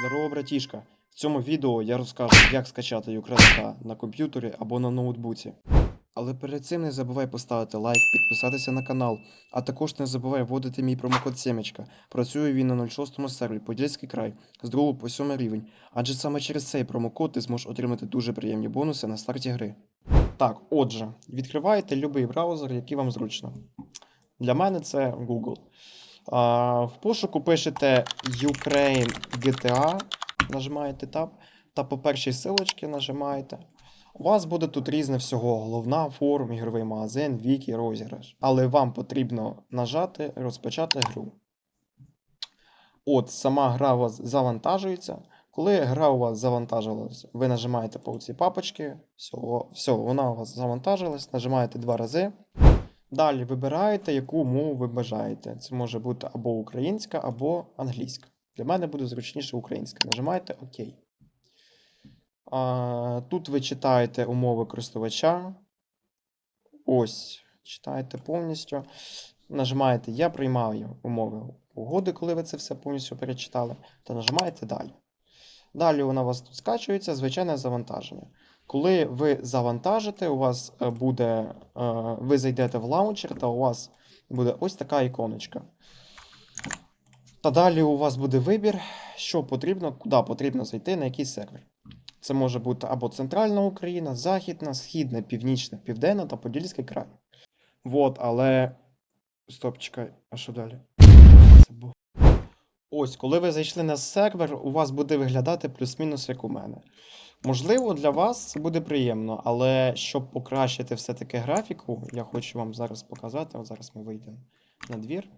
Здорово, братішка! В цьому відео я розкажу, як скачати Ukraine на комп'ютері або на ноутбуці. Але перед цим не забувай поставити лайк, підписатися на канал, а також не забувай вводити мій промокод Сімечка. Працює він на 06 сервері Подільський край з 2 по 7 рівень, адже саме через цей промокод ти зможеш отримати дуже приємні бонуси на старті гри. Так, отже, відкриваєте будь-який браузер, який вам зручно. Для мене це Google. В пошуку пишете Ukraine GTA, нажимаєте Tab, та по першій силочці нажимаєте. У вас буде тут різне всього: головна, форум, ігровий магазин, віки, розіграш. Але вам потрібно нажати розпочати гру. От, сама гра у вас завантажується. Коли гра у вас завантажилась, ви нажимаєте по цій папочці, все, все, вона у вас завантажилась, нажимаєте два рази. Далі вибираєте, яку мову ви бажаєте. Це може бути або українська, або англійська. Для мене буде зручніше українська. Нажимаєте ОК. Тут ви читаєте умови користувача. Ось, читаєте повністю. Нажимаєте Я приймаю умови угоди, коли ви це все повністю перечитали, та нажимаєте далі. Далі вона у вас тут скачується, звичайне завантаження. Коли ви завантажите, у вас е, буде, е, ви зайдете в лаунчер, та у вас буде ось така іконочка. Та далі у вас буде вибір, що потрібно, куди потрібно зайти, на який сервер. Це може бути або Центральна Україна, Західна, Східна, Північна, Південна та Подільський край. Вот, але. Стоп, чекай, а що далі? Забув. Ось, коли ви зайшли на сервер, у вас буде виглядати плюс-мінус як у мене. Можливо, для вас це буде приємно, але щоб покращити все-таки графіку, я хочу вам зараз показати. От зараз ми вийдемо на двір.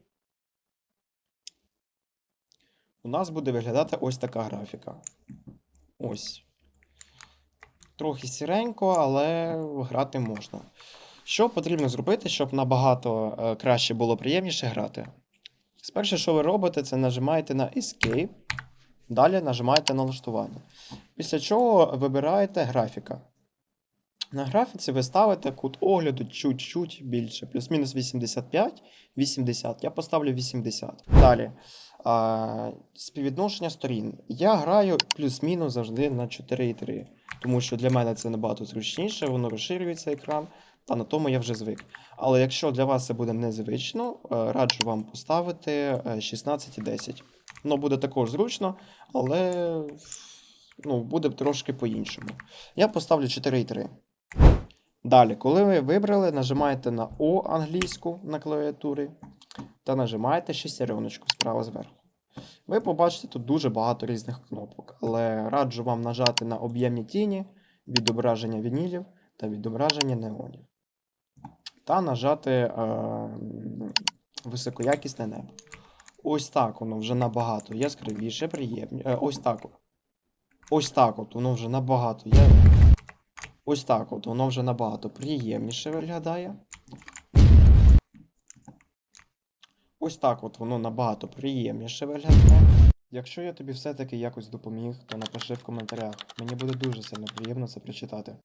У нас буде виглядати ось така графіка. Ось. Трохи сіренько, але грати можна. Що потрібно зробити, щоб набагато е, краще було приємніше грати? Спершу, що ви робите, це нажимаєте на Escape, далі нажимаєте налаштування. Після чого вибираєте графіка. На графіці ви ставите кут огляду чуть-чуть більше, плюс-мінус 85, 80. Я поставлю 80. Далі. А, співвідношення сторін. Я граю плюс-мінус завжди на 4,3. Тому що для мене це набагато зручніше, воно розширюється екран, та на тому я вже звик. Але якщо для вас це буде незвично, е, раджу вам поставити е, 16,10. Воно буде також зручно, але ну, буде трошки по-іншому. Я поставлю 4,3. Далі, коли ви вибрали, нажимаєте на О англійську на клавіатурі та нажимаєте шестереночку справа зверху. Ви побачите тут дуже багато різних кнопок, але раджу вам нажати на об'ємні тіні, відображення вінілів та відображення неонів. Та нажати е, високоякісне небо. Ось так воно вже набагато яскравіше, приємніше. Ось так. Ось так от воно вже набагато. Я... Ось так от воно вже набагато приємніше виглядає. Ось так от воно набагато приємніше виглядає. Якщо я тобі все-таки якось допоміг, то напиши в коментарях. Мені буде дуже сильно приємно це прочитати.